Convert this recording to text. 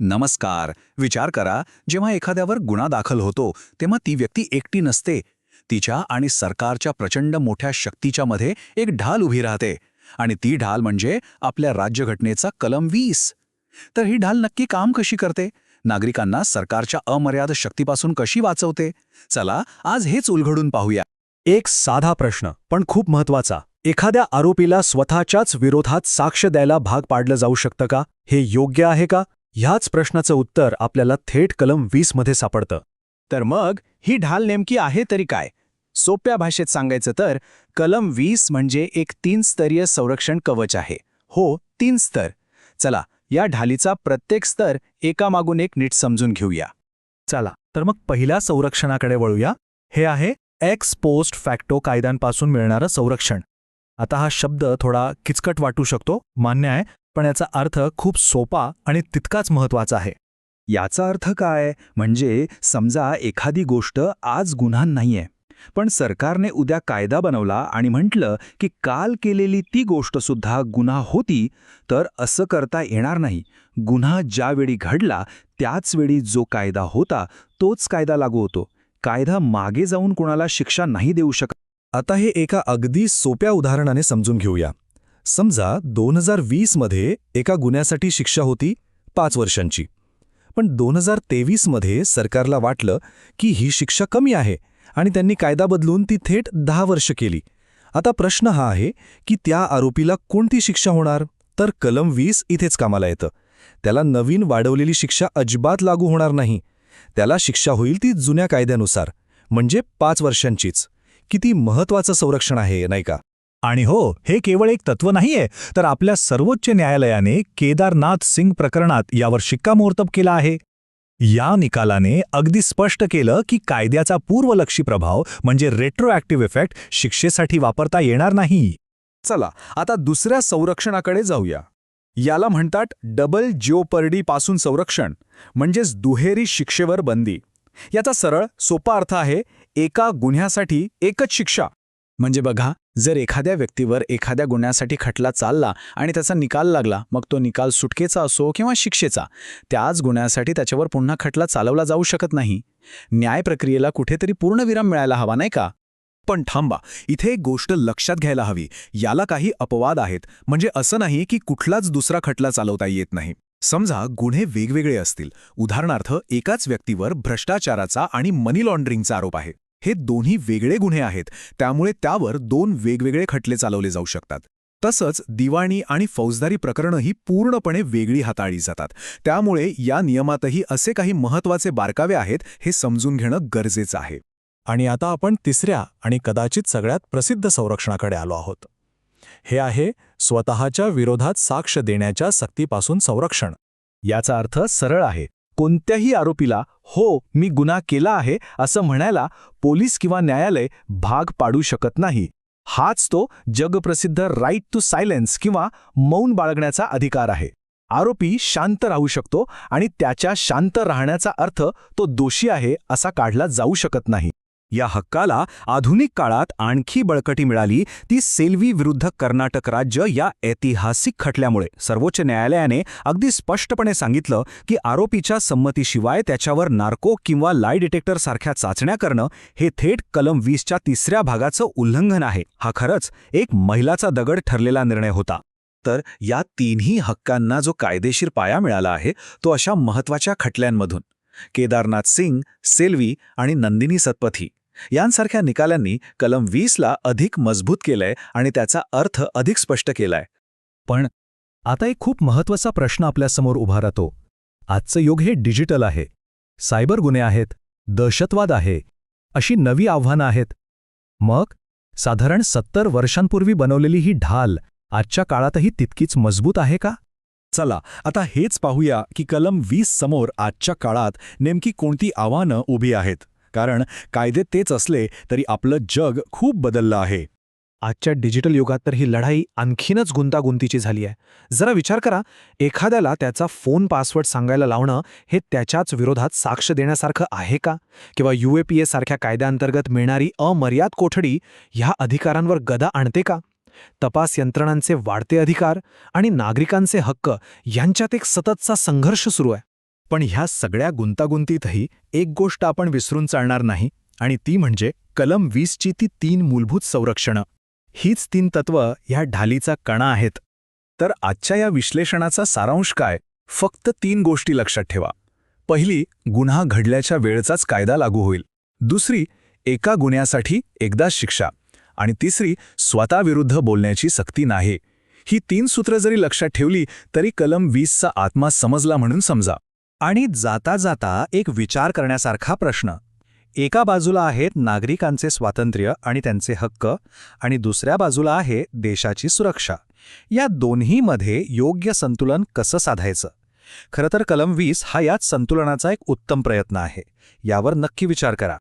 नमस्कार. विचार करा जेव्हा एखाद्यावर गुन्हा दाखल होतो तेव्हा ती व्यक्ती एकटी नसते. तिच्या आणि सरकारच्या प्रचंड मोठ्या शक्तीच्या मध्ये एक ढाल उभी राहते आणि ती ढाल म्हणजे आपल्या राज्यघटनेचा कलम वीस. तर ही ढाल नक्की काम कशी करते? नागरिकांना सरकारच्या अमर्याद शक्तीपासून कशी वाचवते? चला आज हेच उलघडून पाहूया. एक साधा प्रश्न पण खूप महत्त्वाचा एखाद्या आरोपीला स्वतःच्याच विरोधात साक्ष द्यायला भाग पाडलं जाऊ शकतं का? हे योग्य आहे का? ह्याच प्रश्नाचं उत्तर आपल्याला थेट कलम वीसमध्ये सापडतं. तर मग ही ढाल नेमकी आहे तरी काय? सोप्या भाषेत सांगायचं तर कलम वीस म्हणजे एक तीन स्तरीय संरक्षण कवच आहे. हो तीन स्तर. चला या ढालीचा प्रत्येक स्तर एकामागून एक नीट समजून घेऊया. चला तर मग पहिल्या संरक्षणाकडे वळूया. हे आहे एक्स पोस्ट फॅक्टो कायद्यांपासून मिळणारं संरक्षण. आता हा शब्द थोडा किचकट वाटू शकतो. मान्य आहे पण याचा अर्थ खूप सोपा आणि तितकाच महत्त्वाचा आहे. याचा अर्थ काय? म्हणजे समजा एखादी गोष्ट आज गुन्हा नाहीये पण सरकारने उद्या कायदा बनवला आणि म्हटलं की काल केलेली ती गोष्ट सुद्धा गुन्हा होती तर असं करता येणार नाही. गुन्हा ज्यावेळी घडला त्याच वेळी जो कायदा होता तोच कायदा लागू होतो. कायदा मागे जाऊन कोणाला शिक्षा नाही देऊ शकत. आता हे एका अगदी सोप्या उदाहरणाने समजून घेऊया. समजा दोन हजार वीसमध्ये एका गुन्ह्यासाठी शिक्षा होती पाच वर्षांची. पण दोन हजार तेवीसमध्ये सरकारला वाटलं की ही शिक्षा कमी आहे आणि त्यांनी कायदा बदलून ती थेट दहा वर्ष केली. आता प्रश्न हा आहे की त्या आरोपीला कोणती शिक्षा होणार? तर कलम वीस इथेच कामाला येतं. त्याला नवीन वाढवलेली शिक्षा अजिबात लागू होणार नाही. त्याला शिक्षा होईल ती जुन्या कायद्यानुसार म्हणजे पाच वर्षांचीच. किती महत्वाचं संरक्षण आहे नाही का? आणि हो हे केवळ एक तत्व नाहीये. तर आपल्या सर्वोच्च न्यायालयाने केदारनाथ सिंग प्रकरणात यावर शिक्कामोर्तब केला आहे. या निकालाने अगदी स्पष्ट केलं की कायद्याचा पूर्वलक्षी प्रभाव म्हणजे रेट्रोॲक्टिव्ह इफेक्ट शिक्षेसाठी वापरता येणार नाही. चला आता दुसऱ्या संरक्षणाकडे जाऊया. याला म्हणतात डबल जिओपर्डीपासून संरक्षण म्हणजेच दुहेरी शिक्षेवर बंदी. याचा सरळ सोपा अर्थ आहे एका गुन्ह्यासाठी एकच शिक्षा. म्हणजे बघा जर एखाद्या व्यक्तीवर एखाद्या गुन्ह्यासाठी खटला चालला आणि त्याचा निकाल लागला मग तो निकाल सुटकेचा असो किंवा शिक्षेचा त्याच गुन्ह्यासाठी त्याच्यावर पुन्हा खटला चालवला जाऊ शकत नाही. न्याय प्रक्रियेला कुठेतरी पूर्णविराम मिळायला हवा नाही का? पण थांबा इथे एक गोष्ट लक्षात घ्यायला हवी. याला काही अपवाद आहेत. म्हणजे असं नाही की कुठलाच दुसरा खटला चालवता येत नाही. समजा गुन्हे वेगवेगळे असतील. उदाहरणार्थ एकाच व्यक्तीवर भ्रष्टाचाराचा आणि मनी लॉन्ड्रिंगचा आरोप आहे. हे दोन्ही वेगळे गुन्हे आहेत. त्यामुळे त्यावर दोन वेगवेगळे खटले चालवले जाऊ शकतात. तसंच दिवाणी आणि फौजदारी प्रकरणं ही पूर्णपणे वेगळी हाताळली जातात. त्यामुळे या नियमातही असे काही महत्त्वाचे बारकावे आहेत हे समजून घेणं गरजेचं आहे. आणि आता आपण तिसऱ्या आणि कदाचित सगळ्यात प्रसिद्ध संरक्षणाकडे आलो आहोत. हे आहे स्वतःच्या विरोधात साक्ष देण्याच्या सक्तीपासून संरक्षण. याचा अर्थ सरळ आहे. कोणत्याही आरोपीला हो मी गुन्हा केला आहे असं म्हणायला पोलीस किंवा न्यायालय भाग पाडू शकत नाही. हाच तो जगप्रसिद्ध राईट टू सायलेन्स किंवा मौन बाळगण्याचा अधिकार आहे. आरोपी शांत राहू शकतो आणि त्याच्या शांत राहण्याचा अर्थ तो दोषी आहे असा काढला जाऊ शकत नाही. या हक्काला आधुनिक काळात आणखी बळकटी मिळाली ती सेल्वी विरुद्ध कर्नाटक राज्य या ऐतिहासिक खटल्यामुळे. सर्वोच्च न्यायालयाने अगदी स्पष्टपणे सांगितलं की आरोपीच्या संमतीशिवाय त्याच्यावर नार्को किंवा लाई डिटेक्टर सारख्या चाचण्या करणं हे थेट कलम वीसच्या तिसऱ्या भागाचं उल्लंघन आहे. हा खरंच एक महिलाचा दगड ठरलेला निर्णय होता. तर या तिन्ही हक्कांना जो कायदेशीर पाया मिळाला आहे तो अशा महत्त्वाच्या खटल्यांमधून. केदारनाथ सिंग सेल्वी आणि नंदिनी सतपथी. यांसारख्या निकालांनी कलम वीसला अधिक मजबूत केलंय आणि त्याचा अर्थ अधिक स्पष्ट केलाय. पण आता एक खूप महत्त्वाचा प्रश्न आपल्यासमोर उभा राहतो. आजचं युग हे डिजिटल आहे. सायबर गुन्हे आहेत. दहशतवाद आहे. अशी नवी आव्हानं आहेत. मग साधारण सत्तर वर्षांपूर्वी बनवलेली ही ढाल आजच्या काळातही तितकीच मजबूत आहे का? चला आता हेच पाहूया की कलम वीस समोर आजच्या काळात नेमकी कोणती आव्हानं उभी आहेत. कारण कायदे तेच असले तरी आपलं जग खूप बदललं आहे. आजच्या डिजिटल युगात तर ही लढाई आणखीनच गुंतागुंतीची झाली आहे. जरा विचार करा एखाद्याला त्याचा फोन पासवर्ड सांगायला लावणं हे त्याच्याच विरोधात साक्ष देण्यासारखं आहे का? किंवा युएपीए सारख्या कायद्याअंतर्गत मिळणारी अमर्याद कोठडी ह्या अधिकारांवर गदा आणते का? तपास यंत्रणांचे वाढते अधिकार आणि नागरिकांचे हक्क यांच्यात एक सततचा संघर्ष सुरू आहे. पण ह्या सगळ्या गुंतागुंतीतही एक गोष्ट आपण विसरून चालणार नाही आणि ती म्हणजे कलम वीसची ती तीन मूलभूत संरक्षणं. हीच तीन तत्व ह्या ढालीचा कणा आहेत. तर आजच्या या विश्लेषणाचा सारांश काय? फक्त तीन गोष्टी लक्षात ठेवा. पहिली गुन्हा घडल्याच्या वेळचाच कायदा लागू होईल. दुसरी एका गुन्ह्यासाठी एकदाच शिक्षा. आणि तिसरी स्वतःविरुद्ध बोलण्याची सक्ती नाही. ही तीन सूत्र जरी लक्षात ठेवली तरी कलम वीसचा आत्मा समजला म्हणून समजा. आणि जाता जाता एक विचार करण्यासारखा प्रश्न. एका बाजूला आहेत नागरिकांचे स्वातंत्र्य आणि त्यांचे हक्क आणि दुसऱ्या बाजूला आहे देशाची सुरक्षा. या दोन्हीमध्ये योग्य संतुलन कसं साधायचं? खरं तर कलम वीस हा याच संतुलनाचा एक उत्तम प्रयत्न आहे. यावर नक्की विचार करा.